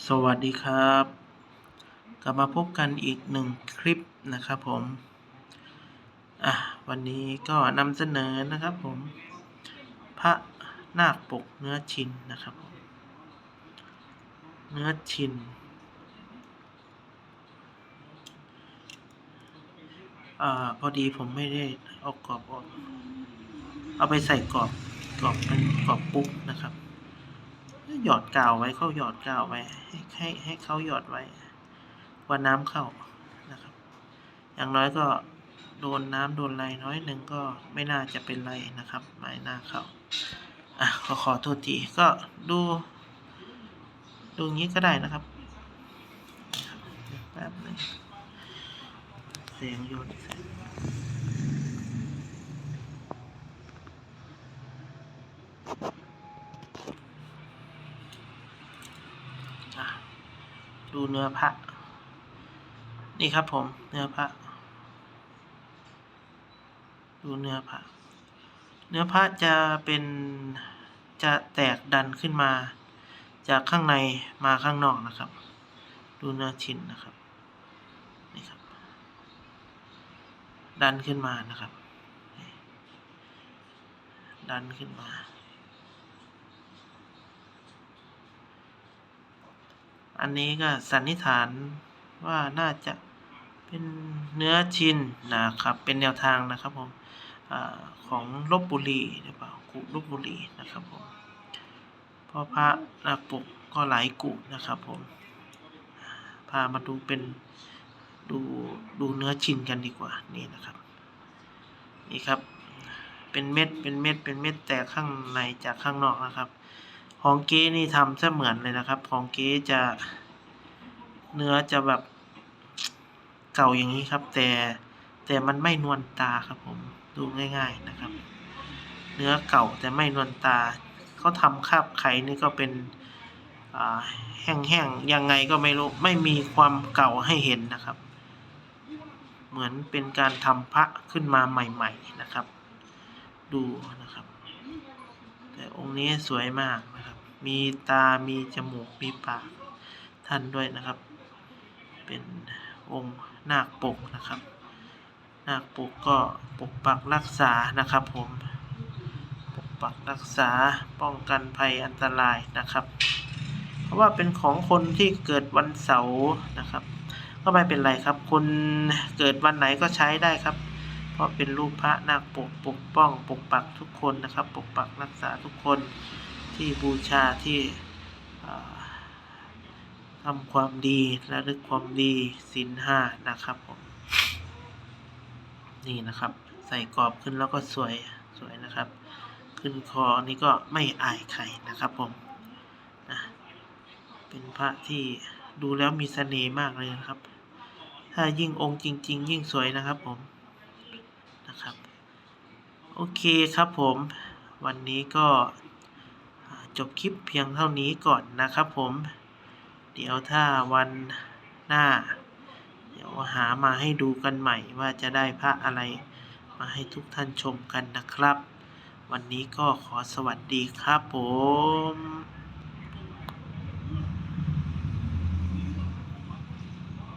สวัสดีครับ กลับมาพบกันอีกหนึ่งคลิปนะครับผม อะ วันนี้ก็นำเสนอนะครับผม พระนาคปกเนื้อชินนะครับผมเนื้อชินอ่าพอดีผมไม่ได้เอากรอบออกเอาไปใส่กรอบกรอบเป็นกรอบปุ๊บนะครับ หยอดกาวไว้เขาหยอดกาวไว้ ให้ให้ให้เขาหยอดไว้ว่าน้ำเข้านะครับ อย่างน้อยก็โดนน้ำโดนอะไรน้อยหนึ่งก็ไม่น่าจะเป็นไรนะครับไม่น่าเข้าอะขอขอโทษทีก็ดู ดูงี้ก็ได้นะครับแป๊บหนึงเสียงโยนแสงอะ ดูเนื้อพระ นี่ครับผม เนื้อพระ ดูเนื้อพระ เนื้อพระจะเป็นจะแตกดันขึ้นมา จากข้างในมาข้างนอกนะครับ ดูเนื้อชิ้นนะครับนี่ครับ ดันขึ้นมานะครับ ดันขึ้นมา อันนี้ก็สันนิษฐานว่าน่าจะเป็นเนื้อชินนะครับ เป็นแนวทางนะครับผมอของลบบุรีหรือเปล่ากุลบบุรีนะครับผมพราะพระนาคปกก็หลายกุนะครับผม พามาดูเป็นดูดูเนื้อชิ้นกันดีกว่านี่นะครับ นี่ครับเป็นเม็ดเป็นเม็ดเป็นเม็ดแตกข้างในจากข้างนอกนะครับ ของเก๊นี่ทำเสมือนเลยนะครับ ของเก๊จะเนื้อจะแบบเก่าอย่างนี้ครับ แต่แต่มันไม่นวลตาครับผมดูง่าย ๆนะครับ เนื้อเก่าแต่ไม่นวลตาเขาทำคาบไข่นี่ก็เป็นแห้งๆยังไงก็ไม่รู้ไม่มีความเก่าให้เห็นนะครับ เหมือนเป็นการทำพระขึ้นมาใหม่ ๆนะครับ ดูนะครับ แต่องค์นี้สวยมากนะครับ มีตา มีจมูก มีปาก ท่านด้วยนะครับ เป็นองค์นาคปกนะครับ นาคปกก็ปกปักรักษานะครับผม ปกปักรักษาป้องกันภัยอันตรายนะครับ เพราะว่าเป็นของคนที่เกิดวันเสาร์นะครับ ก็ไม่เป็นไรครับ คนเกิดวันไหนก็ใช้ได้ครับ เพราะเป็นรูปพระนาคปกปกป้อง ปกปักทุกคนนะครับ ปกปักรักษาทุกคน ที่บูชาที่ทำความดีและลึกความดีศีลห้านะครับผมนี่นะครับ ใส่กรอบขึ้นแล้วก็สวยสวยนะครับ ขึ้นคอนี่ก็ไม่อายใครนะครับผมนะเป็นพระที่ดูแล้วมีเสน่ห์มากเลยนะครับ ถ้ายิ่งองค์จริง ๆ ยิ่งสวยนะครับผมนะครับ โอเคครับผม วันนี้ก็ จบคลิปเพียงเท่านี้ก่อนนะครับผม เดี๋ยวถ้าวันหน้า เดี๋ยวหามาให้ดูกันใหม่ว่าจะได้พระอะไร มาให้ทุกท่านชมกันนะครับ วันนี้ก็ขอสวัสดีครับผม